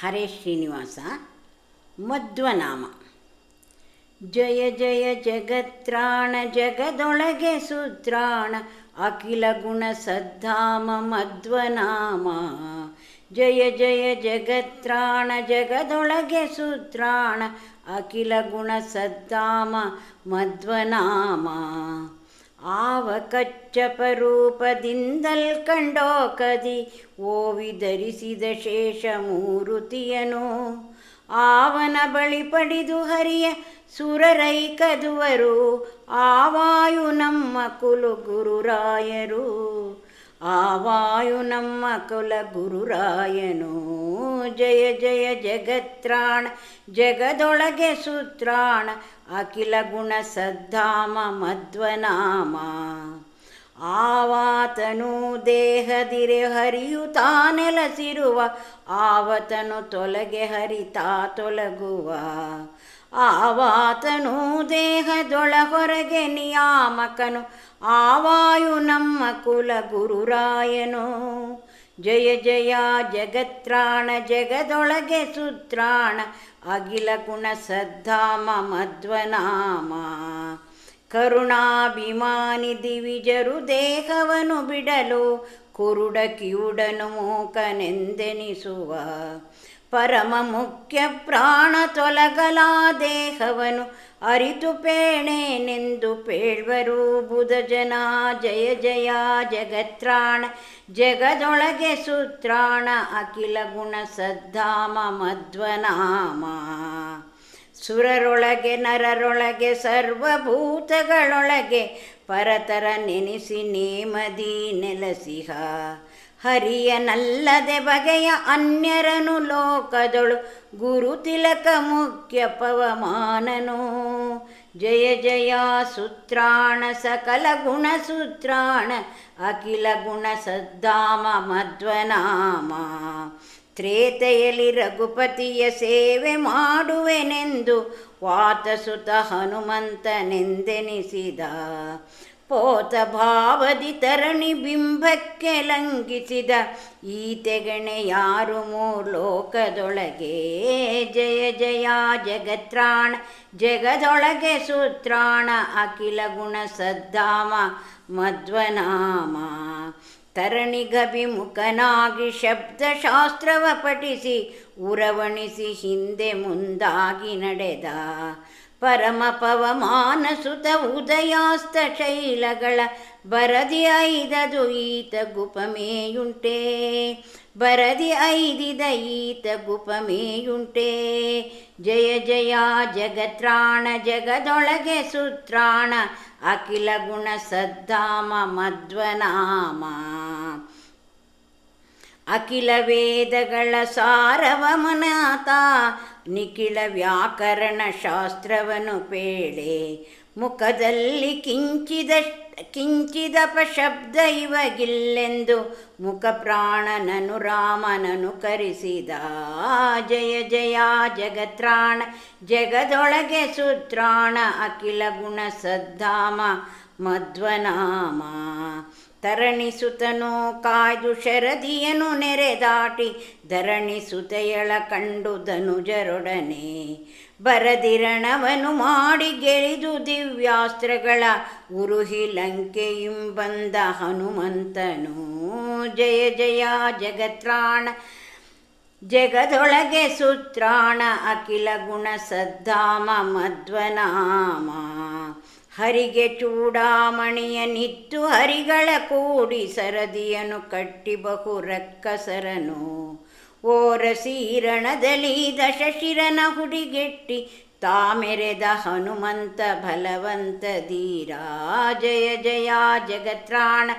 ಹರೇ ಶ್ರೀನಿವಾಸ, ಮಧ್ವನಾಮ. ಜಯ ಜಯ ಜಗತ್ರಾಣ, ಜಗದೊಳಗೆ ಸುತ್ರಾಣ ಅಖಿಲ ಗುಣ ಸದ್ಧಾಮ, ಮಧ್ವನಾಮ. ಜಯ ಜಯ ಜಗತ್ರಾಣ, ಜಗದೊಳಗೆ ಸುತ್ರಾಣ ಅಖಿಲ ಗುಣ ಸದ್ಧಾಮ, ಮಧ್ವನಾಮ. ಆವ ಕಚ್ಚಪರೂಪದಿಂದಲ್ ಕಂಡೋ ಕದಿ ಓವಿ ಧರಿಸಿದ ಶೇಷ ಮೂರುತಿಯನು ಆವನ ಬಳಿ ಪಡಿದು ಹರಿಯ ಸುರರೈಕದುವರು, ಆವಾಯು ನಮ್ಮ ಕುಲು ಗುರುರಾಯರು ಆವಾಯು ನಮ್ಮ ಕುಲ ಗುರುರಾಯನು ಜಯ ಜಯ ಜಗತ್ರಾಣ, ಜಗದೊಳಗೆ ಸೂತ್ರಾಣ, ಅಖಿಲ ಗುಣ ಸದ್ಧಾಮ ಮಧ್ವನಾಮ. ಆವಾತನು ದೇಹದಿರೆ ಹರಿಯುತ್ತಾ ನೆಲಸಿರುವ ಆವತನು ತೊಲಗೆ ಹರಿತಾ ತೊಲಗುವ. ಆವಾತನು ದೇಹದೊಳ ಹೊರಗೆ ನಿಯಾಮಕನು. ಆವಾಯು ನಮ್ಮ ಕುಲ ಗುರುರಾಯನು. ಜಯ ಜಯ ಜಗತ್ರಾಣ ಜಗದೊಳಗೆ ಸುತ್ರಾಣ ಅಗಿಲ ಗುಣ ಸದ್ಧಾಮ ಮಧ್ವನಾಮ ಕರುಣಾಭಿಮಾನಿ ದಿವಿಜರು ದೇಹವನು ಬಿಡಲು, ಕುರುಡ ಕಿವುಡನು ಮೂಕನೆಂದೆನಿಸುವ. ಪರಮ ಮುಖ್ಯ ಪ್ರಾಣ ತೊಲಗಲ ದೇಹವನು. ಅರಿತು ಪೇಣೇನೆಂದು ಪೇಳ್ವರು ಬುಧ ಜನ. ಜಯ ಜಯ ಜಗತ್ರಾಣ. ಜಗದೊಳಗೆ ಸೂತ್ರಾಣ. ಅಖಿಲ ಗುಣ ಸದ್ಧಾಮ ಮಧ್ವನಾಮ. ಸುರರೊಳಗೆ ನರರೊಳಗೆ ಸರ್ವಭೂತಗಳೊಳಗೆ. ಪರತರ ನೆನೆಸಿ ನೇಮದಿ ನೆಲಸಿಹ. ಹರಿಯನಲ್ಲದೆ ಬಗೆಯ ಅನ್ಯರನು ಲೋಕದೊಳು ಗುರು ತಿಲಕ ಮುಖ್ಯ ಪವಮಾನನು. ಜಯ ಜಯ ಸೂತ್ರಾಣ ಸಕಲ ಗುಣ ಸೂತ್ರಾಣ ಅಖಿಲ ಗುಣ ಸದ್ದಾಮ ಮಧ್ವನಾಮ. ತ್ರೇತೆಯಲ್ಲಿ ರಘುಪತಿಯ ಸೇವೆ ಮಾಡುವೆನೆಂದು ವಾತಸುತ ಹನುಮಂತನೆಂದೆನಿಸಿದ. ಪೋತ ಭಾವದಿ ತರಣಿ ಬಿಂಬಕ್ಕೆ ಲಂಘಿಸಿದ ಈತೆಗಣೆ ಯಾರು ಲೋಕದೊಳಗೆ ಜಯ ಜಯ ಜಗತ್ರಾಣ, ಜಗದೊಳಗೆ ಸೂತ್ರಾಣ, ಅಖಿಲ ಗುಣ ಸದ್ದಾಮ ಮಧ್ವನಾಮ. ತರಣಿಗಭಿಮುಖನಾಗಿ ಶಬ್ದಶಾಸ್ತ್ರವ ಪಠಿಸಿ, ಉರವಣಿಸಿ ಹಿಂದೆ ಮುಂದಾಗಿ ನಡೆದ. ಪರಮ ಪವಮಾನ ಸುತ ಉದಯಾಸ್ತ ಶೈಲಗಳ ಬರದಿ ಐದದು ಈತ ಗುಪಮೇಯುಂಟೆ ಬರದಿ ಐದಿದ ಈತ ಗುಪಮೇಯುಂಟೆ ಜಯ ಜಯ ಜಗತ್ರಾಣ ಜಗದೊಳಗೆ ಸುತ್ರಾಣ ಅಖಿಲ ಗುಣ ಸದ್ಧಾಮ ಮಧ್ವನಾಮ ಅಖಿಲ ವೇದಗಳ ಸಾರವ ಮನಾತ ನಿಖಿಳ ವ್ಯಾಕರಣ ಶಾಸ್ತ್ರವನು ಪೇಳೆ. ಮುಖದಲ್ಲಿ ಕಿಂಚಿದ ಕಿಂಚಿದಪ ಶಬ್ದ ಇವಗಿಲ್ಲೆಂದು ಮುಖ ಪ್ರಾಣನನು ರಾಮನನು ಕರಿಸಿದ. ಜಯ ಜಯ ಜಗತ್ರಾಣ, ಜಗದೊಳಗೆ ಸೂತ್ರಾಣ, ಅಖಿಲ ಗುಣ ಸದ್ಧಾಮ, ಮಧ್ವನಾಮ. ತರಣಿಸುತನು ಕಾಯ್ದು ಶರದಿಯನು ನೆರೆದಾಟಿ ಧರಣಿಸುತೆಯಳ ಕಂಡು ಧನುಜರೊಡನೆ. ಬರದಿರಣವನು ಮಾಡಿ ಗೆಳಿದು ದಿವ್ಯಾಸ್ತ್ರಗಳ ಉರುಹಿ ಲಂಕೆಯಿಂಬಂದ ಹನುಮಂತನು. ಜಯ ಜಯ ಜಗತ್ರಾಣ, ಜಗದೊಳಗೆ ಸುತ್ರಾಣ, ಅಖಿಲ ಗುಣ ಸದ್ದಾಮ ಮಧ್ವನಾಮ. ಹರಿಗೆ ಚೂಡಾಮಣಿಯ ನಿತ್ತು ಹರಿಗಳ ಕೂಡಿ ಸರದಿಯನು ಕಟ್ಟಿ ಬಹು ರಕ್ಕಸರನು ಓರಸೀರಣದಲ್ಲಿ ದಶಶಿರನ ಹುಡಿಗೆಟ್ಟಿ ತಾಮೆರೆದ ಹನುಮಂತ ಬಲವಂತ ಧೀರಾ. ಜಯ ಜಯ ಜಗತ್ರಾಣ,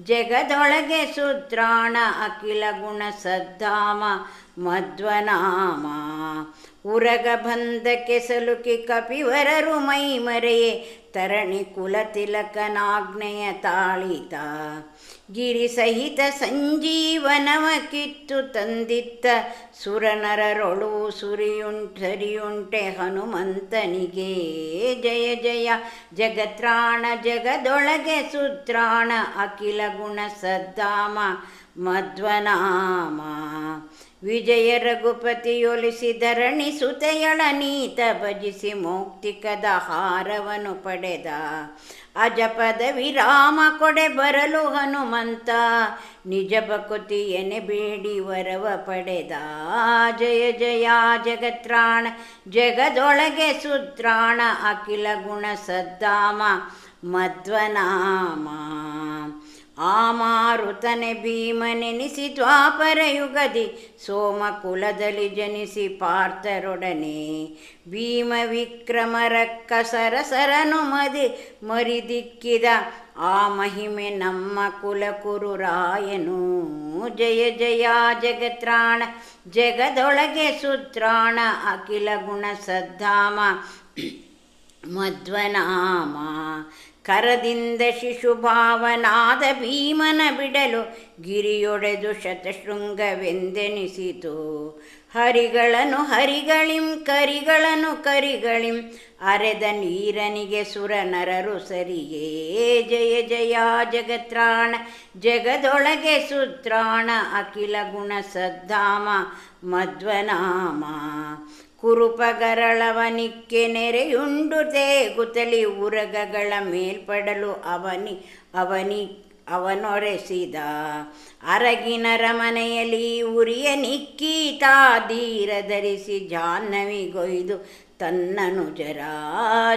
ಜಗದೊಳಗೆ ಸುತ್ರಾಣ, ಅಖಿಲ ಗುಣ ಸದ್ದಾಮ ಮಧ್ವನಾಮ. ಉರಗ ಬಂದ ಕೆಸಲುಕಿ ಕಪಿವರರು ಮೈ ಮರೆಯೇ ತರಣಿ ಕುಲತಿಲಕನಾಗ್ನೆಯ ತಾಳಿತ. ಗಿರಿ ಸಹಿತ ಸಂಜೀವನವ ಕಿತ್ತು ತಂದಿತ್ತ. ಸುರನರರೊಳು ಸುರಿಯುಂಟರಿಯುಂಟೆ ಹನುಮಂತನಿಗೆ. ಜಯ ಜಯ ಜಗತ್ರಾಣ ಜಗದೊಳಗೆ ಸುತ್ರಾಣ ಅಖಿಲ ಗುಣ ಸದ್ದಾಮ ಮಧ್ವನಾಮ. ವಿಜಯ ರಘುಪತಿಯೊಲಿಸಿ ಧರಣಿ ಸುತೆಯಳ ನೀತ ಭಜಿಸಿ ಮೌಕ್ತಿಕದ ಹಾರವನ್ನು ಪಡೆದ. ಅಜಪದ ವಿರಾಮ ಕೊಡೆ ಬರಲು ಹನುಮಂತ, ನಿಜ ಭಕುತಿಯನೆ ಬೇಡಿ ವರವ ಪಡೆದ. ಜಯ ಜಯ ಜಗತ್ರಾಣ, ಜಗದೊಳಗೆ ಸುತ್ರಾಣ, ಅಖಿಲ ಗುಣ ಸದ್ದಾಮ ಮಧ್ವನಾಮ. ಆ ಮಾರುತನೆ ಭೀಮನೆನಿಸಿ ದ್ವಾಪರ ಯುಗದಿ ಸೋಮ ಕುಲದಲ್ಲಿ ಜನಿಸಿ ಪಾರ್ಥರೊಡನೆ. ಭೀಮ ವಿಕ್ರಮರಕ್ಕ ಸರಸರನು ಮದಿ ಮರಿದಿಕ್ಕಿದ ಆ ಮಹಿಮೆ ನಮ್ಮ ಕುಲಕುರು ರಾಯನು. ಜಯ ಜಯ ಜಗತ್ರಾಣ, ಜಗದೊಳಗೆ ಸುತ್ರಾಣ ಅಖಿಲ ಗುಣ ಸದ್ಧಾಮ, ಮಧ್ವನಾಮ. ಕರದಿಂದ ಶಿಶುಭಾವನಾದ ಭೀಮನ ಬಿಡಲು ಗಿರಿಯೊಡೆದು ಶತಶೃಂಗವೆಂದೆನಿಸಿತು. ಹರಿಗಳನ್ನು ಹರಿಗಳಿಂ, ಕರಿಗಳನ್ನು ಕರಿಗಳಿಂ, ಅರೆದ ನೀರನಿಗೆ ಸುರನರರು ಸರಿಯೇ. ಜಯ ಜಯ ಜಗತ್ರಾಣ, ಜಗದೊಳಗೆ ಸುತ್ರಾಣ, ಅಖಿಲ ಗುಣ ಸದ್ದಾಮ ಮಧ್ವನಾಮ. ಕುರುಪಗರಳವನಿಕ್ಕೆ ನೆರೆಯುಂಡು ತೇಗುತ್ತಲಿ ಉರಗಗಳ ಮೇಲ್ಪಡಲು ಅವನಿ ಅವನಿ, ಅವನೊರೆಸಿದ. ಅರಗಿನರ ಮನೆಯಲ್ಲಿ ಉರಿಯ ನಿಕ್ಕೀತಾ ಧೀರ ಧರಿಸಿ ಜಾಹ್ನವಿಗೊಯ್ದು ತನ್ನನು ಜರ.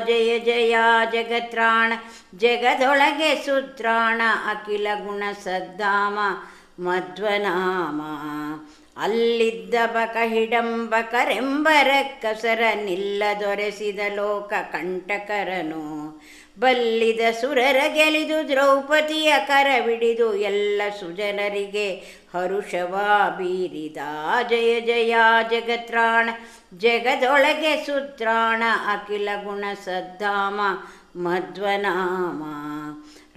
ಜಯ ಜಯ, ಜಗತ್ರಾಣ, ಜಗದೊಳಗೆ ಸುತ್ರಾಣ, ಅಖಿಲ ಗುಣ ಸದ್ದಾಮ ಮಧ್ವನಾಮ. ಅಲ್ಲಿದ್ದ ಬಕ ಹಿಡಂಬಕರೆಂಬರ ಕಸರ ನಿಲ್ಲದೊರೆಸಿದ ಲೋಕ ಕಂಟಕರನು. ಬಲ್ಲಿದ ಸುರರ ಗೆಲಿದು ದ್ರೌಪದಿಯ ಕರವಿಡಿದು ಎಲ್ಲ ಸುಜನರಿಗೆ ಹರುಷವಾ ಬೀರಿದ. ಜಯ ಜಯ ಜಗತ್ರಾಣ, ಜಗದೊಳಗೆ ಸುತ್ರಾಣ, ಅಖಿಲ ಗುಣ ಸದ್ದಾಮ ಮಧ್ವನಾಮ.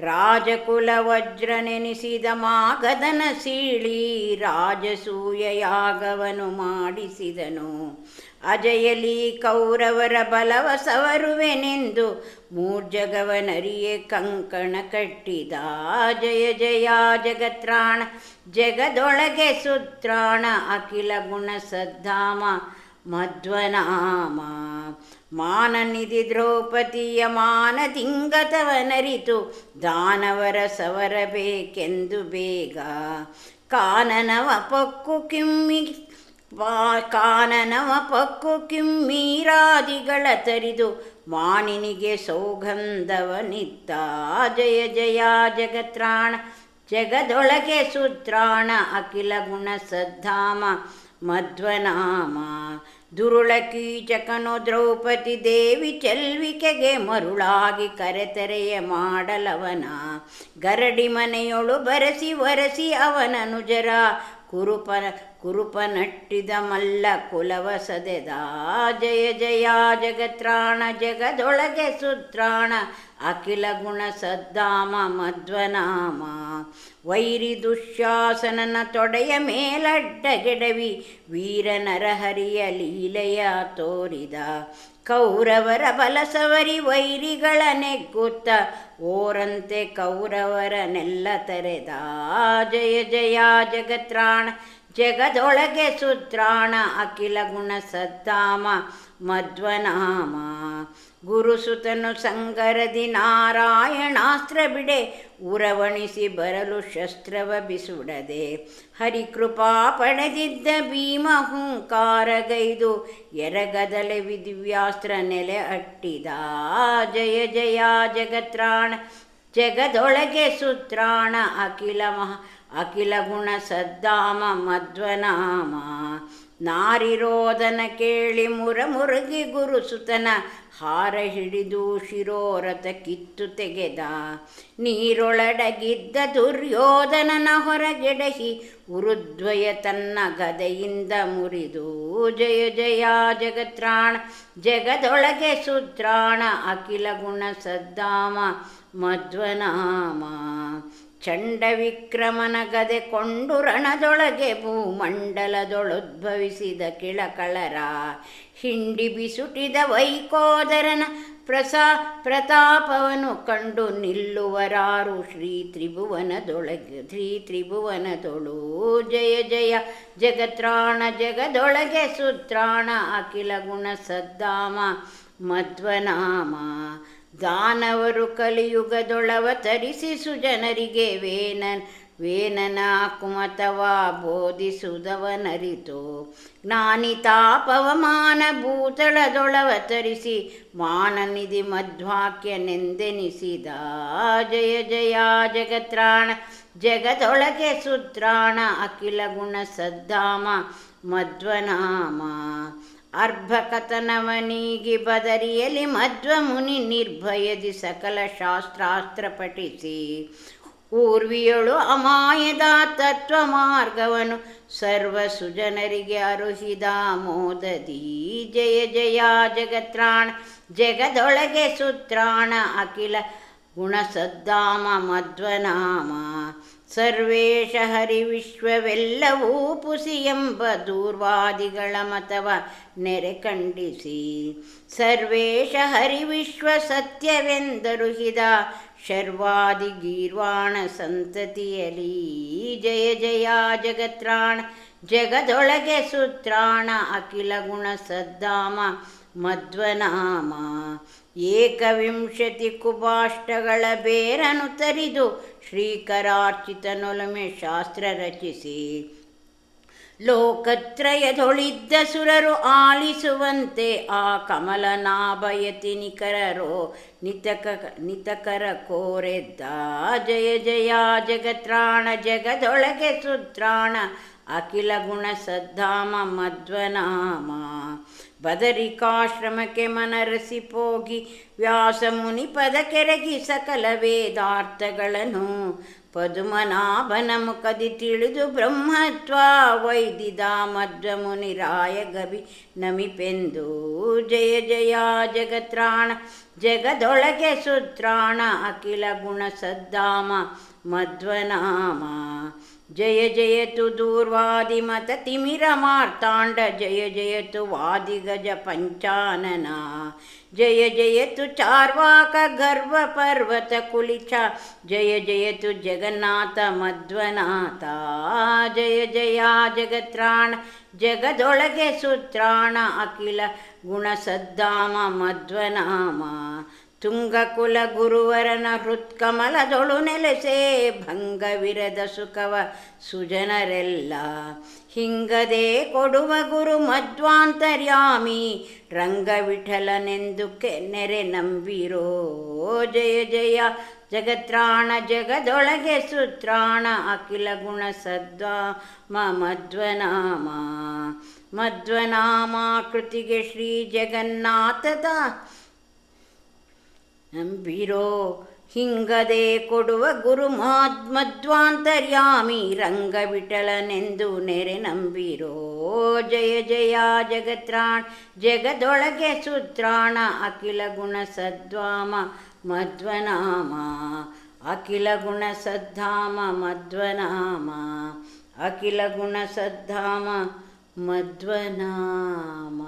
ರಾಜಕುಲ ವಜ್ರ ನೆನೆಸಿದ ಮಾಗದನ ಸೀಳಿ ರಾಜಸೂಯ ಯಾಗವನು ಮಾಡಿಸಿದನು. ಅಜಯಲಿ ಕೌರವರ ಬಲವ ಸವರುವೆನೆಂದು ಮೂರ್ಜಗವನರಿಯೇ ಕಂಕಣ ಕಟ್ಟಿದ. ಜಯ ಜಯ ಜಗತ್ರಾಣ, ಜಗದೊಳಗೆ ಸುತ್ರಾಣ, ಅಖಿಲ ಗುಣ ಸದ್ಧಾಮ, ಮಧ್ವನಾಮ. ಮಾನನಿಧಿ ದ್ರೌಪದಿಯ ಮಾನತಿಂಗತವನರಿತು ದಾನವರ ಸವರಬೇಕೆಂದು ಬೇಗ. ಕಾನನವ ಪಕ್ಕು ಕಿಮ್ಮಿ ಕಾನನವ ಪಕ್ಕು ಕಿಮ್ಮೀರಾದಿಗಳ ತರಿದು, ಮಾನಿನಿಗೆ ಸೌಗಂಧವನಿತ್ತ. ಜಯ ಜಯ, ಜಗತ್ರಾಣ, ಜಗದೊಳಗೆ ಸುತ್ರಾಣ, ಅಖಿಲ ಗುಣ ಸದ್ಧಾಮ, ಮಧ್ವನಾಮ. ದುರುಳ ಕೀಚಕನು ದ್ರೌಪದಿ ದೇವಿ ಚೆಲ್ವಿಕೆಗೆ ಮರುಳಾಗಿ ಕರೆತರೆಯ ಮಾಡಲವನ. ಗರಡಿ ಮನೆಯೊಳು ಬರಸಿ ಅವನನು ಕುರುಪ ಕುರುಪನ ಕುರುಪನಟ್ಟಿದ ಮಲ್ಲ ಕುಲವ ಸದೆದ. ಜಯ ಜಯ, ಜಗತ್ರಾಣ, ಜಗದೊಳಗೆ ಸುತ್ರಾಣ. ಅಖಿಲ ಗುಣ ಸದ್ದಾಮ ಮಧ್ವನಾಮ. ವೈರಿ ದುಶ್ಯಾಸನನ ತೊಡೆಯ ಮೇಲಡ್ಡಗೆಡವಿ ವೀರ ನರಹರಿಯ ಲೀಲೆಯ ತೋರಿದ. ಕೌರವರ ಬಲಸವರಿ ವೈರಿಗಳ ನೆಗ್ಗುತ್ತ, ಓರಂತೆ ಕೌರವರನೆಲ್ಲ ತೆರೆದ. ಜಯ ಜಯ, ಜಗತ್ರಾಣ, ಜಗದೊಳಗೆ ಸುತ್ರಾಣ ಅಖಿಲ ಗುಣ ಸದ್ದಾಮ ಮಧ್ವನಾಮ. ಗುರುಸುತನು ಸಂಗರದಿ ನಾರಾಯಣಾಸ್ತ್ರ ಬಿಡೆ, ಉರವಣಿಸಿ ಬರಲು ಶಸ್ತ್ರವ ಬಿಸುಡದೆ. ಹರಿಕೃಪಾ ಪಡೆದಿದ್ದ ಭೀಮ ಹುಂಕಾರಗೈದು, ಎರಗದಲೆ ವಿದಿವ್ಯಾಸ್ತ್ರ ನೆಲೆ ಅಟ್ಟಿದ. ಜಯ ಜಯ ಜಗತ್ರಾಣ, ಜಗದೊಳಗೆ ಸುತ್ರಾಣ, ಅಖಿಲ ಮಹ, ಅಖಿಲ ಗುಣ ಸದ್ದಾಮ ಮಧ್ವನಾಮ. ನಾರಿರೋದನ ಕೇಳಿ ಮುರ ಮುರುಗಿ ಗುರುಸುತನ, ಹಾರ ಹಿಡಿದು ಶಿರೋರಥ ಕಿತ್ತು ತೆಗೆದ. ನೀರೊಳಡಗಿದ್ದ ದುರ್ಯೋಧನನ ಹೊರಗೆಡಹಿ ಉರುದ್ವಯ ತನ್ನ ಗದೆಯಿಂದ ಮುರಿದು. ಜಯ ಜಯ ಜಗತ್ರಾಣ, ಜಗದೊಳಗೆ ಸುತ್ರಾಣ ಅಖಿಲ ಗುಣ ಸದ್ದಾಮ ಮಧ್ವನಾಮ. ಚಂಡ ವಿಕ್ರಮನ ಗದೆ ಕೊಂಡು ರಣದೊಳಗೆ ಭೂಮಂಡಲದೊಳುದ್ಭವಿಸಿದ ಕಿಳಕಳರ ಹಿಂಡಿ ಬಿಸುಟಿದ ವೈಕೋದರನ ಪ್ರಸಾ ಪ್ರತಾಪವನು ಕಂಡು ನಿಲ್ಲುವರಾರು ಶ್ರೀ ತ್ರಿಭುವನದೊಳಗೆ ಶ್ರೀ ತ್ರಿಭುವನದೊಳು ಜಯ ಜಯ ಜಗತ್ರಾಣ ಜಗದೊಳಗೆ ಸುತ್ರಾಣ ಅಖಿಲ ಗುಣ ಸದ್ದಾಮ ಮಧ್ವನಾಮ ದಾನವರು ಕಲಿಯುಗದೊಳವತರಿಸಿ ಸುಜನರಿಗೆ ವೇನನ್ ವೇನನ ಕುಮತವ ಬೋಧಿಸುವುದವನರಿತು ಜ್ಞಾನಿ ತಾಪವಮಾನ ಭೂತಳದೊಳವತರಿಸಿ ಮಾನನಿಧಿ ಮಧ್ವಾಕ್ಯನೆಂದೆನಿಸಿದ ಜಯ ಜಯ ಜಗತ್ರಾಣ, ಜಗದೊಳಗೆ ಸುತ್ರಾಣ ಅಖಿಲ ಗುಣ ಸದ್ದಾಮ ಮಧ್ವನಾಮ. ಅರ್ಭಕತನವನಿಗೆ ಬದರಿಯಲಿ ಮಧ್ವ ಮುನಿ ನಿರ್ಭಯದಿ ಸಕಲ ಶಾಸ್ತ್ರಾಸ್ತ್ರ ಪಠಿಸಿ. ಪೂರ್ವಿಯೊಳು ಅಮಾಯದ ತತ್ವ ಮಾರ್ಗವನು ಸರ್ವ ಸುಜನರಿಗೆ ಅರುಹಿದ ಮೋದದಿ ಜಯ ಜಯ ಜಗತ್ರಾಣ, ಜಗದೊಳಗೆ ಸುತ್ರಾಣ, ಅಖಿಲ ಗುಣಸದ್ದಾಮ ಮಧ್ವನಾಮ. ಸರ್ವೇಶ ಹರಿ ವಿಶ್ವವೆಲ್ಲವೂ ಪುಸಿ ಎಂಬ ದೂರ್ವಾದಿಗಳ ಮತವ ನೆರೆ ಖಂಡಿಸಿ. ಸರ್ವೇಶ ಹರಿ ವಿಶ್ವ ಸತ್ಯವೆಂದರುಹಿದ ಶರ್ವಾದಿ ಗೀರ್ವಾಣ ಸಂತತಿಯಲಿ. ಜಯ ಜಯ ಜಗತ್ರಾಣ, ಜಗದೊಳಗೆ ಸುತ್ರಾಣ, ಅಖಿಲ ಗುಣ ಸದ್ದಾಮ ಮಧ್ವನಾಮ. ಏಕವಿಂಶತಿ ಕುಬಾಷ್ಟಗಳ ಬೇರನು ತರಿದು ಶ್ರೀಕರಾರ್ಚಿತನೊಲುಮೆ ಶಾಸ್ತ್ರ ರಚಿಸಿ. ಲೋಕತ್ರಯದೊಳಿದ್ದ ಸುರರು ಆಲಿಸುವಂತೆ ಆ ಕಮಲನಾಭಯತಿ ನಿಖರರೋ ನಿತಕ ನಿತಕರ ಕೋರೆದ್ದ. ಜಯ ಜಯ ಜಗತ್ರಾಣ ಜಗದೊಳಗೆ ಸುತ್ರಾಣ ಅಖಿಲ ಗುಣ ಸದ್ದಾಮ ಮಧ್ವನಾಮ ಬದರಿಕಾಶ್ರಮಕ್ಕೆ ಮನರಸಿ ಪೋಗಿ ವ್ಯಾಸ ಮುನಿ ಪದ ಕೆರಗಿ ಸಕಲ ವೇದಾರ್ಥಗಳನ್ನು ಪದುಮನಾಭನ ಮುಖದಿ ತಿಳಿದು ಬ್ರಹ್ಮತ್ವ ವೈದಿದ ಮಧ್ವ ಮುನಿ ರಾಯ ಗವಿ ನಮಿಪೆಂದು. ಜಯ ಜಯ ಜಗತ್ರಾಣ, ಜಗದೊಳಗೆ ಸುತ್ರಾಣ, ಅಖಿಲ ಗುಣ ಸದ್ದಾಮ ಮಧ್ವನಾಮ. ಜಯ ಜಯತು ದೂರ್ವಾದಿ ಮತ ತಿಮಿರ ಮಾರ್ತಾಂಡ, ಜಯ ಜಯತು ವಾದಿ ಗಜ ಪಂಚಾನನ, ಜಯ ಜಯತು ಚಾರ್ವಾಕ ಗರ್ವ ಪರ್ವತ ಕುಲಿಚ, ಜಯ ಜಯತು ಜಗನ್ನಾಥ ಮಧ್ವನಾಥ, ಜಯ ಜಯ ಜಗತ್ರಾಣ, ಜಗದೊಳಗೆ ಸುತ್ರಾಣ ಅಖಿಲ ಗುಣಸದ್ದಾಮ ಮಧ್ವನಾಮ ತುಂಗಕುಲ ಗುರುವರನ ಹೃತ್ಕಮಲದೊಳು ನೆಲೆಸೆ ಭಂಗವಿರದ ಸುಖವ ಸುಜನರೆಲ್ಲ. ಹಿಂಗದೆ ಕೊಡುವ ಗುರು ಮಧ್ವಾಂತರ್ಯಾಮಿ ರಂಗವಿಠಲನೆಂದು ನೆರೆ ನಂಬಿರೋ. ಜಯ ಜಯ ಜಗತ್ರಾಣ ಜಗದೊಳಗೆ ಸುತ್ರಾಣ, ಅಖಿಲ ಗುಣ ಸದ್ವಾ ಮಧ್ವನಾಮ ಮಧ್ವನಾಮ ಕೃತಿಗೆ ಶ್ರೀ ಜಗನ್ನಾಥದ ನಂಬಿರೋ ಹಿಂಗದೆ ಕೊಡುವ ಗುರು ಮಾದ್ ಮಧ್ವಾಂತರ್ಯಾಮಿ ರಂಗವಿಠಲನೆಂದು ನೆರೆ ನಂಬಿರೋ ಜಯ ಜಯ ಜಗತ್ರಾಣ್, ಜಗದೊಳಗೆ ಸುತ್ರಾಣ, ಅಖಿಲ ಗುಣ ಸದ್ವಾಮ ಮಧ್ವನಾಮ, ಅಖಿಲ ಗುಣ ಸದ್ಧಾಮ, ಮಧ್ವನಾಮ, ಅಖಿಲ ಗುಣ ಸದ್ಧಾಮ, ಮಧ್ವನಾಮ.